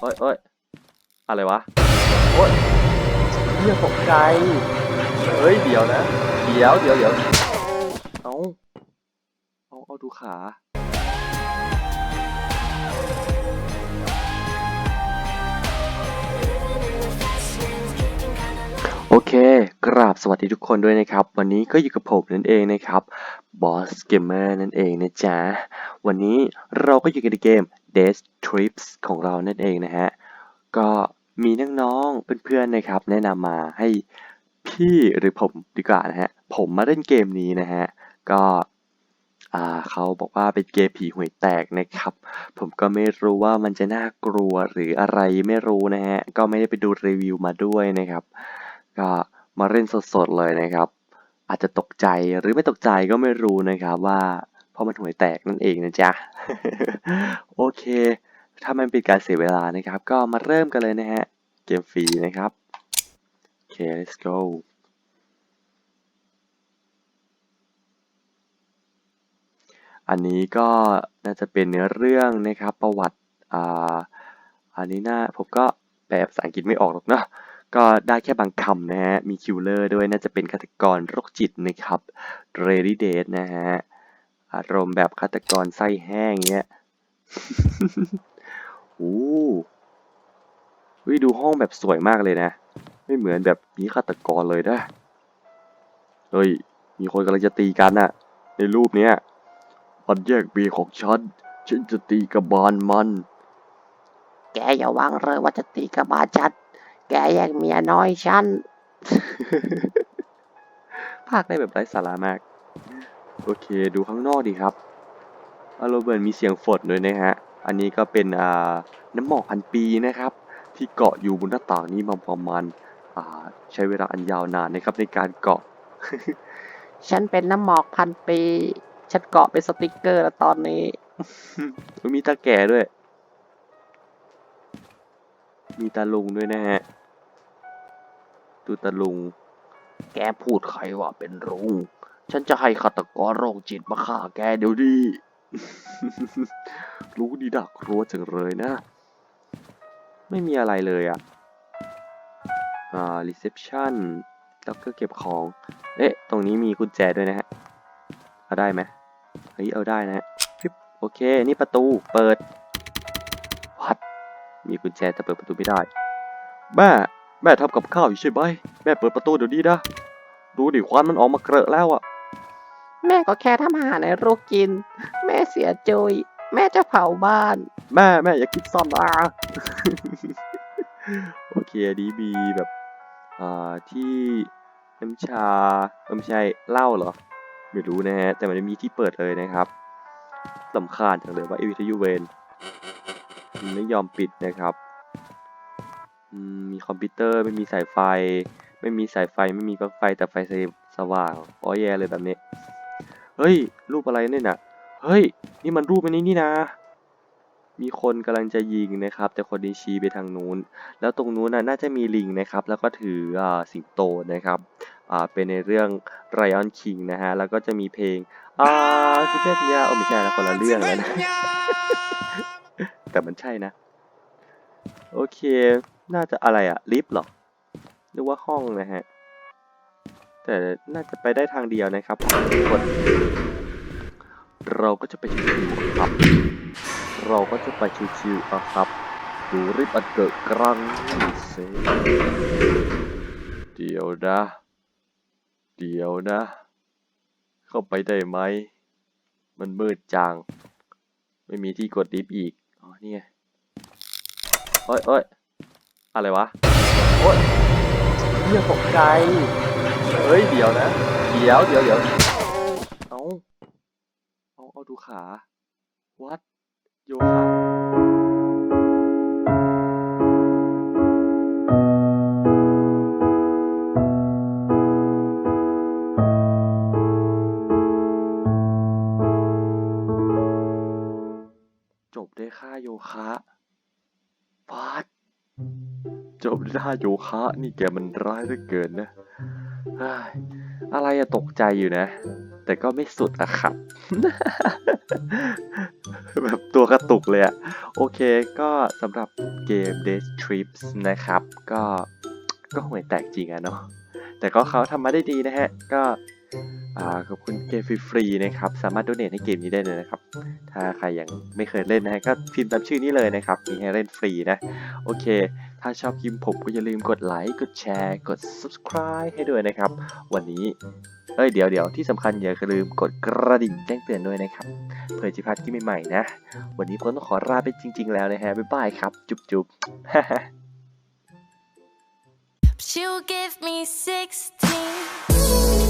โอ้ยโอ้ยอะไรวะ โอ้ยเฮียตกใจ เฮ้ย เดี๋ยวนะ เดี๋ยวเดี๋ยวเดี๋ยวเอาเอาเอาดูขาโอเค กราบสวัสดีทุกคนด้วยนะครับ วันนี้ก็อยู่กับผมนั่นเองนะครับ Boss Gamer นั่นเองนะจ๊ะ วันนี้เราก็อยู่กันในเกม Death Trips ของเรานั่นเองนะฮะ ก็มีน้องๆเพื่อนๆนะครับ แนะนำมาให้พี่หรือผมดีกว่านะฮะ ผมมาเล่นเกมนี้นะฮะ ก็เขาบอกว่าเป็นเกมผีหวยแตกนะครับ ผมก็ไม่รู้ว่ามันจะน่ากลัวหรืออะไรไม่รู้นะฮะ ก็ไม่ได้ไปดูรีวิวมาด้วยนะครับ ก็มาเล่นสดๆเลยนะครับ อาจจะตกใจหรือไม่ตกใจก็ไม่รู้นะครับว่า เพราะมันห่วยแตกนั่นเองนะจ๊ะ โอเค ถ้ามันเป็นการเสียเวลานะครับ ก็มาเริ่มกันเลยนะฮะ เกมฟรีนะครับ โอเค let's go อันนี้ก็น่าจะเป็นเนื้อเรื่องนะครับ ประวัติอ่าอันนี้น่าผมก็แปลภาษาอังกฤษไม่ออกหรอกเนาะก็ได้แค่บางคำนะฮะ มีคิลเลอร์ด้วยน่าจะเป็นฆาตกรโรคจิตนะครับ Ready Date นะฮะ อารมณ์แบบฆาตกรไส้แห้งเงี้ยโอ้วิดูห้องแบบสวยมากเลยนะ ไม่เหมือนแบบมีฆาตกรเลยนะเฮ้ย มีคนกำลังจะตีกันน่ะ ในรูปเนี้ยมันแยกเบียของฉัน ฉันจะตีกับบานมัน แกอย่าหวังเลยว่าจะตีกับบาจัดแกแย่งเมียน้อยฉัน ภาคได้แบบไร้สาระมาก โอเคดูข้างนอกดีครับอารมณ์เหมือนมีเสียงฝนด้วยนะฮะ อันนี้ก็เป็นอ่าน้ำหมอกพันปีนะครับ ที่เกาะอยู่บนหน้าต่างนี้มาประมาณอ่าใช้เวลาอันยาวนานนะครับในการเกาะ ฉันเป็นน้ำหมอกพันปี ฉันเกาะเป็นสติกเกอร์แล้วตอนนี้ มีตาแก่ด้วย มีตาลุงด้วยนะฮะ ดูตาลุง แกพูดใครว่าเป็นรุง ฉันจะให้ฆาตกรโรคจิตมาฆ่าแกเดี๋ยวนี้ รู้ดีดักรัวจังเลยนะ ไม่มีอะไรเลยอะ่ะอ่า reception แล้วก็เก็บของ เอ๊ะ ตรงนี้มีกุญแจด้วยนะฮะ เอาได้ไหมเฮ้ย เอาได้นะฮะโอเค นี่ประตู เปิด วัด มีกุญแจแต่เปิดประตูไม่ได้ แม่ แม่ทำกับข้าวอยู่ใช่ไหม แม่เปิดประตูเดี๋ยวนี้นะ ดูดิควันมันออกมาเกลอะแล้วอะ แม่ก็แค่ทำอาหารในโรคกิน แม่เสียใจยแม่จะเผาบ้าน แม่แม่อย่าคิดซ่อนนะโอเคอันนี้มีแบบอ่าที่น้ำชาเออไม่ใช่เหล้าเหรอ ไม่รู้นะฮะ แต่มันมีที่เปิดเลยนะครับสำคัญจังเลยว่าไอวิทยุเวนมันไม่ยอมปิดนะครับมมีคอมพิวเตอร์ไม่มีสายไฟ ไม่มีสายไฟไม่มีปลั๊กไฟแต่ไฟสว่างอ๋อแย่เลยแบบนี้ เฮ้ย รูปอะไรเนี่ยน่ะเฮ้ย นี่มันรูปอันนี้นี่นะ มีคนกำลังจะยิงนะครับ แต่คนนี้ชี้ไปทางนู้น แล้วตรงนู้นน่ะน่าจะมีลิงนะครับ แล้วก็ถืออ่าสิงโตนะครับอ่าเป็นในเรื่อง Lion King นะฮะ แล้วก็จะมีเพลงอ่าซิเปตยาโอ้ไม่ใช่นะคนละเรื่องแล้วนะแต่มันใช่นะ โอเค น่าจะอะไรอะลิฟต์เหรอหรือว่าห้องนะฮะ แต่น่าจะไปได้ทางเดียวนะครับกดเราก็จะไปชิวๆครับ เราก็จะไปชิวๆอะครับดูริบอันเกิดกรังเซเดี๋ยวนะ เดี๋ยวนะ เข้าไปได้ไหม มันมืดจังไม่มีที่กดดิฟอีก อ๋อ นี่ไงโอ้ยโอ้ยอะไรวะ โอ้ยเฮียตกใจ เฮ้ยเดี๋ยวนะ เดี๋ยวเดี๋ยวเดี๋ยวเอาเอาเอาดูขา วัด โยคะจบได้ค่าโยคะวัดจบได้ค่าโยคะ นี่แกมันร้ายเหลือเกินนะ อะไรอะตกใจอยู่นะ แต่ก็ไม่สุดอะครับ แบบตัวกระตุกเลยอะโอเคก็สำหรับเกม Day Trips นะครับ ก็ก็ห่วยแตกจริงอะเนาะแต่ก็เขาทำมาได้ดีนะฮะ ก็ ขอบคุณเกมฟรีๆนะครับ สามารถโดเนทให้เกมนี้ได้เลยนะครับ ถ้าใครยังไม่เคยเล่นนะก็พิมพ์ตามชื่อนี้เลยนะครับ มีให้เล่นฟรีนะ โอเค ถ้าชอบคลิปผมก็อย่าลืมกดไลค์ กดแชร์ กด subscribe ให้ด้วยนะครับ วันนี้ เอ้ยเดี๋ยวเดี๋ยวที่สำคัญอย่าลืมกดกระดิ่งแจ้งเตือนด้วยนะครับ เพื่อจะพลาดคลิปใหม่ๆนะ วันนี้ผมต้องขอลาไปจริง ๆ แล้วนะฮะ บ๊ายบายครับ จุ๊บจุ๊บ She'll give me 16.